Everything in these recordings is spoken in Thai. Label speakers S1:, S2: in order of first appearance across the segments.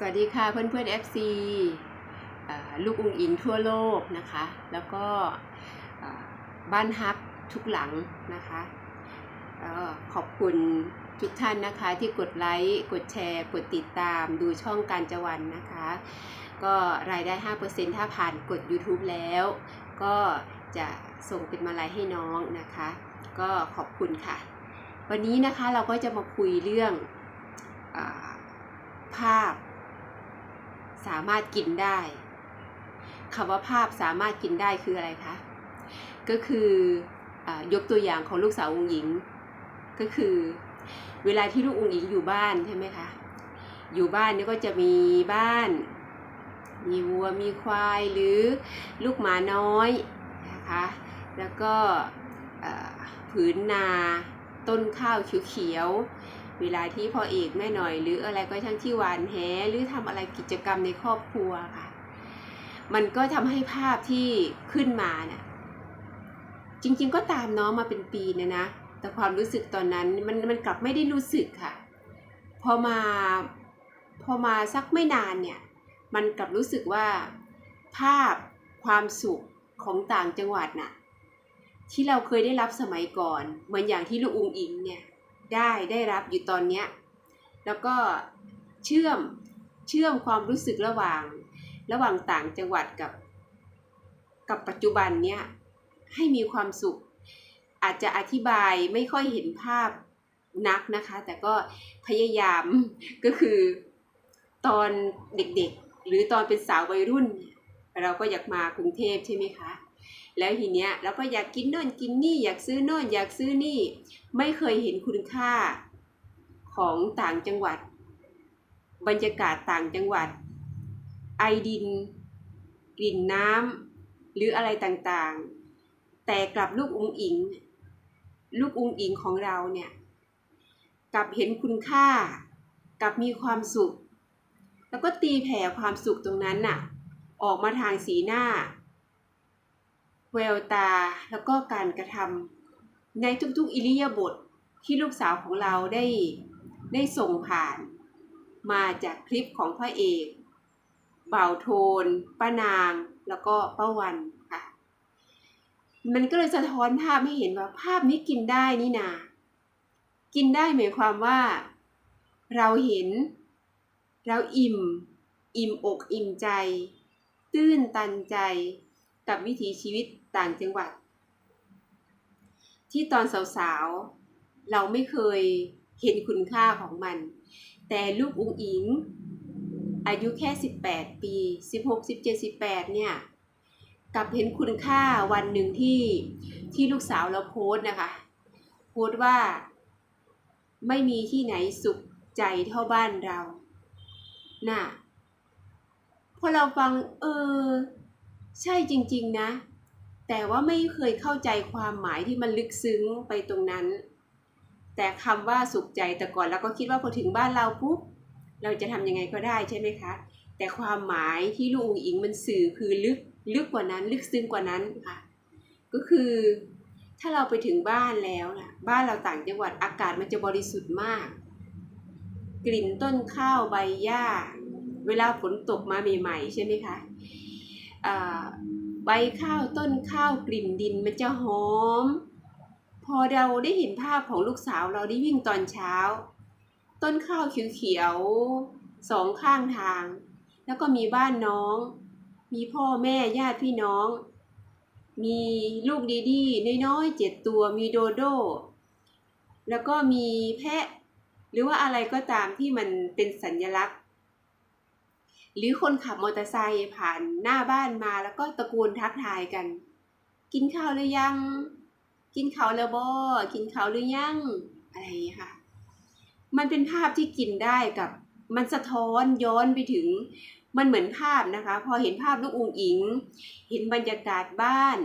S1: สวัสดีค่ะเพื่อนเพื่อน FC เอ่อลูกอุงอิงทั่วโลกนะคะ แล้วก็บ้านฮักทุกหลังนะคะขอบคุณทุกท่านนะคะที่กดไลค์กดแชร์ กดติดตามดูช่องการจวันนะคะ ก็รายได้ 5%ถ้าผ่านกด YouTube แล้ว ก็จะส่งเป็นมาลัยให้น้องนะคะ ก็ขอบคุณค่ะ วันนี้นะคะเราก็จะมาคุยเรื่องอภาพ สามารถกินได้คำว่าภาพสามารถกินได้คืออะไรคะ ก็คืออยกตัวอย่างของลูกสาวองค์หญิง ก็คือเวลาที่ลูกองค์หญิงอยู่บ้านใช่ไหมคะ อยู่บ้านนี่ก็จะมีบ้าน มีวัวมีควายหรือลูกหมาน้อยนะคะ แล้วก็ผืนนาต้นข้าวเขียวๆ เวลาที่พ่อเอกแม่หน่อย หรืออะไรก็ช่างที่หวานแหหรือทำอะไรกิจกรรมในครอบครัวค่ะ มันก็ทำให้ภาพที่ขึ้นมาน่ะจริง ๆ ก็ตามน้องมาเป็นปีนะนะ แต่ความรู้สึกตอนนั้นมันมันกลับไม่ได้รู้สึกค่ะ พอมาพอมาสักไม่นานเนี่ย มันกลับรู้สึกว่าภาพความสุขของต่างจังหวัดน่ะที่เราเคยได้รับสมัยก่อน เหมือนอย่างที่ลูกอุงอิงเนี่ย ได้ได้รับอยู่ตอนเนี้ยแล้วก็เชื่อมเชื่อมความรู้สึกระหว่าง ระหว่างต่างจังหวัดกับ กับปัจจุบันเนี่ยให้มีความสุข อาจจะอธิบายไม่ค่อยเห็นภาพนักนะคะ แต่ก็พยายามก็คือตอนเด็กๆ หรือตอนเป็นสาววัยรุ่น เราก็อยากมากรุงเทพใช่ไหมคะ แล้วทีเนี้ยเราก็อยากกินโน่นกินนี่อยากซื้อโน่นอยากซื้อนี่ ไม่เคยเห็นคุณค่าของต่างจังหวัด บรรยากาศต่างจังหวัด ไอดิน กลิ่นน้ำหรืออะไรต่างๆ แต่กลับลูกอุงอิง ลูกอุงอิงของเราเนี่ยกลับเห็นคุณค่ากลับมีความสุข แล้วก็ตีแผ่ความสุขตรงนั้นน่ะ ออกมาทางสีหน้า แววตาแล้วก็การกระทำในทุกๆอิริยาบถที่ลูกสาวของเราได้ได้ส่งผ่าน มาจากคลิปของพระเอกเบ่าโทนป้านาง แล้วก็ป้าวันค่ะ มันก็เลยสะท้อนภาพให้เห็นว่าภาพนี้กินได้นี่นา กินได้หมายความว่า เราเห็น เราอิ่ม อิ่มอกอิ่มใจ ตื้นตันใจ กับวิถีชีวิตต่างจังหวัด ที่ตอนสาวๆ เราไม่เคยเห็นคุณค่าของมัน แต่ลูกอุ้งอิง อายุแค่ 18 ปี 16 17 18 เนี่ยกลับเห็นคุณค่าวันหนึ่งที่ที่ลูกสาวเราโพสต์นะคะ โพสต์ว่าไม่มีที่ไหนสุขใจเท่าบ้านเรา น่ะ พอเราฟัง เออ ใช่จริงๆนะ แต่ว่าไม่เคยเข้าใจความหมายที่มันลึกซึ้งไปตรงนั้น แต่คำว่าสุขใจแต่ก่อนเราก็คิดว่าพอถึงบ้านเราปุ๊บเราจะทำยังไงก็ได้ใช่ไหมคะ แต่ความหมายที่ลุงอิงมันสื่อคือลึกลึกกว่านั้น ลึกซึ้งกว่านั้นค่ะ ก็คือถ้าเราไปถึงบ้านแล้วนะบ้านเราต่างจังหวัดอากาศมันจะบริสุทธิ์มาก กลิ่นต้นข้าวใบหญ้า เวลาฝนตกมาใหม่ๆใช่ไหมคะ ใบข้าวต้นข้าวกลิ่นดินมันจะหอม พอเราได้เห็นภาพของลูกสาวเราได้วิ่งตอนเช้า ต้นข้าวเขียวๆสองข้างทาง แล้วก็มีบ้านน้อง มีพ่อแม่ญาติพี่น้อง มีลูกดีดีน้อยๆเจ็ดตัวมีโดโดแล้วก็มีแพะ หรือว่าอะไรก็ตามที่มันเป็นสัญลักษณ์ หรือคนขับมอเตอร์ไซค์ผ่านหน้าบ้านมาแล้วก็ตะโกนทักทายกัน กินข้าวหรือยัง กินข้าวแล้วบ่กินข้าวหรือยัง อะไรอย่างนี้ค่ะ มันเป็นภาพที่กินได้กับมันสะท้อนย้อนไปถึงมันเหมือนภาพนะคะ พอเห็นภาพลูกอุงอิง เห็นบรรยากาศบ้าน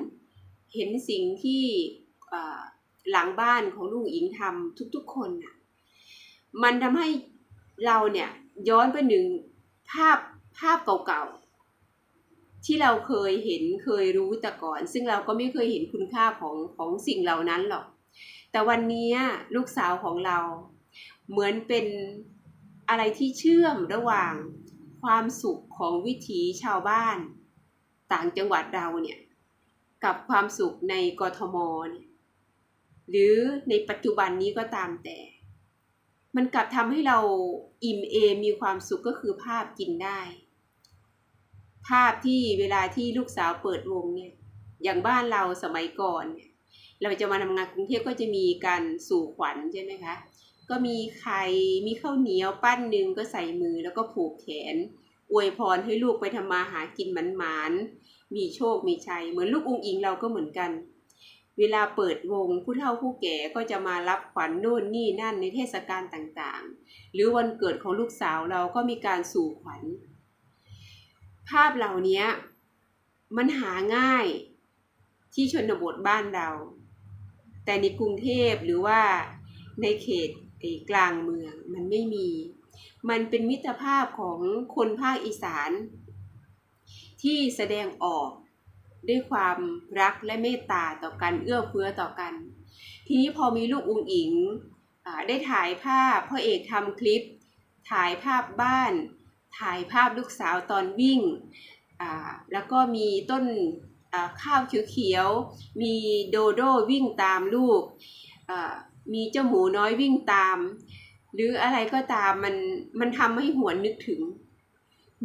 S1: เห็นสิ่งที่หลังบ้านของลูกอิงทำทุกๆคนน่ะมันทำให้เราเนี่ยย้อนไปหนึ่งภาพ ภาพเก่าๆ ที่เราเคยเห็นเคยรู้แต่ก่อน ซึ่งเราก็ไม่เคยเห็นคุณค่าของของสิ่งเหล่านั้นหรอก แต่วันนี้ลูกสาวของเราเหมือนเป็นอะไรที่เชื่อมระหว่างความสุขของวิถีชาวบ้าน ต่างจังหวัดเราเนี่ยกับความสุขในกทมเนี่ยหรือในปัจจุบันนี้ก็ตามแต่ มันกลับทำให้เราอิ่มเอมมีความสุขก็คือภาพกินได้ ภาพที่เวลาที่ลูกสาวเปิดวงเนี่ย อย่างบ้านเราสมัยก่อนเนี่ย เราจะมาทำงานกรุงเทพก็จะมีการสู่ขวัญใช่ไหมคะ ก็มีไข่มีข้าวเหนียวปั้นหนึ่งก็ใส่มือแล้วก็ผูกแขน อวยพรให้ลูกไปทำมาหากินหมานๆมีโชคมีชัย เหมือนลูกองอิงเราก็เหมือนกัน เวลาเปิดวงผู้เฒ่าผู้แก่ก็จะมารับขวัญโน่นนี่นั่นในเทศกาลต่างๆ หรือวันเกิดของลูกสาวเราก็มีการสู่ขวัญ ภาพเหล่านี้มันหาง่ายที่ชนบทบ้านเรา แต่ในกรุงเทพหรือว่าในเขตกลางเมืองมันไม่มี มันเป็นมิตรภาพของคนภาคอีสาน ที่แสดงออกด้วยความรักและเมตตาต่อกันเอื้อเฟื้อต่อกัน ทีนี้พอมีลูกอุงอิงอได้ถ่ายภาพพ่อเอกทำคลิป ถ่ายภาพบ้าน ถ่ายภาพลูกสาวตอนวิ่ง แล้วก็มีต้นอ่าข้าวเขียวๆ มีโดโดวิ่งตามลูก มีเจ้าหมูน้อยวิ่งตาม หรืออะไรก็ตามมันมันทำให้หวนนึกถึง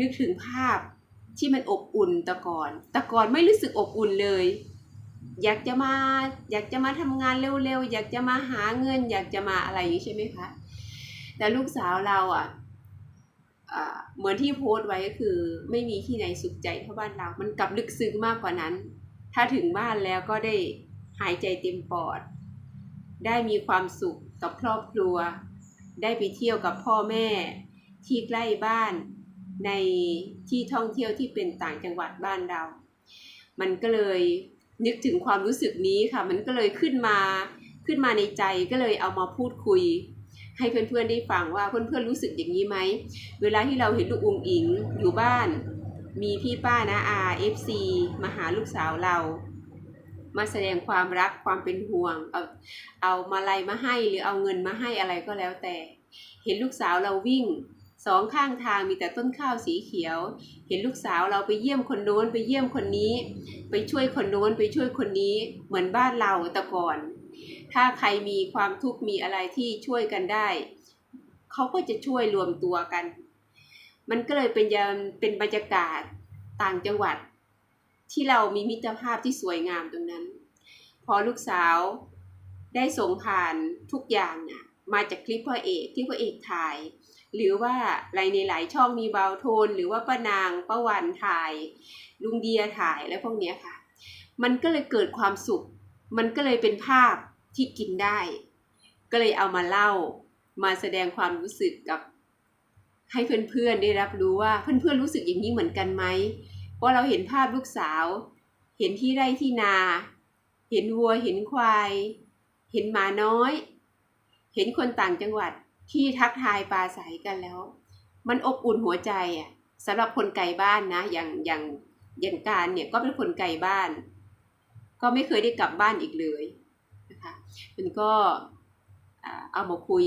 S1: นึกถึงภาพที่มันอบอุ่นต่ก่อนต่ก่อนไม่รู้สึกอบอุ่นเลย อยากจะมาอยากจะมาทำงานเร็วๆ อยากจะมาหาเงิน อยากจะมาอะไรอย่างนี้ใช่ไหมคะ แต่ลูกสาวเราอะอ่า เหมือนที่โพสต์ไว้ก็คือ ไม่มีที่ไหนสุขใจเท่าบ้านเรา มันกลับลึกซึ้งมากกว่านั้น ถ้าถึงบ้านแล้วก็ได้หายใจเต็มปอด ได้มีความสุขกับครอบครัว ได้ไปเที่ยวกับพ่อแม่ที่ใกล้บ้านในที่ท่องเที่ยวที่เป็นต่างจังหวัดบ้านเรา มันก็เลยนึกถึงความรู้สึกนี้ค่ะ มันก็เลยขึ้นมาขึ้นมาในใจก็เลยเอามาพูดคุย ให้เพื่อนๆได้ฟังว่าเพื่อนๆรู้สึกอย่างนี้ไหม เวลาที่เราเห็นลูกอุงอิงอยู่บ้าน มีพี่ป้านะอาเอฟซีมาหาลูกสาวเรา มาแสดงความรักความเป็นห่วง เอาเอามาลัยมาให้หรือเอาเงินมาให้อะไรก็แล้วแต่ เห็นลูกสาวเราวิ่งสองข้างทางมีแต่ต้นข้าวสีเขียว เห็นลูกสาวเราไปเยี่ยมคนโน้นไปเยี่ยมคนนี้ ไปช่วยคนโน้นไปช่วยคนนี้ เหมือนบ้านเราแต่ก่อน ถ้าใครมีความทุกข์มีอะไรที่ช่วยกันได้ เขาก็จะช่วยรวมตัวกัน มันก็เลยเป็นยามเป็นบรรยากาศต่างจังหวัด ที่เรามีมิตรภาพที่สวยงามตรงนั้น พอลูกสาวได้ส่งผ่านทุกอย่างน่ะมาจากคลิปพ่อเอกที่พ่อเอกถ่าย หรือว่าอะไรในหลายช่องมีเบาโทน หรือว่าป้านางป้าวันถ่าย ลุงเดียถ่ายและพวกเนี้ยค่ะ มันก็เลยเกิดความสุข มันก็เลยเป็นภาพที่กินได้ ก็เลยเอามาเล่ามาแสดงความรู้สึกกับให้เพื่อนๆได้รับรู้ว่าเพื่อนๆรู้สึกอย่างนี้เหมือนกันไหมเพราะเราเห็นภาพลูกสาว เห็นที่ไร่ที่นา เห็นวัวเห็นควาย เห็นหมาน้อย เห็นคนต่างจังหวัดที่ทักทายปราศัยกันแล้ว มันอบอุ่นหัวใจอะสำหรับคนไกลบ้านนะ อย่างอย่างอย่างการเนี่ยก็เป็นคนไกลบ้าน ก็ไม่เคยได้กลับบ้านอีกเลยนะคะมันก็เอามาคุย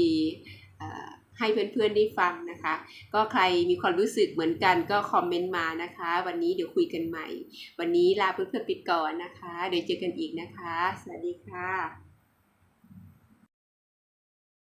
S1: ให้เพื่อนๆได้ฟังนะคะ ก็ใครมีความรู้สึกเหมือนกันก็คอมเมนต์มานะคะ วันนี้เดี๋ยวคุยกันใหม่ วันนี้ลาเพื่อนๆไปก่อนนะคะ เดี๋ยวเจอกันอีกนะคะ สวัสดีค่ะ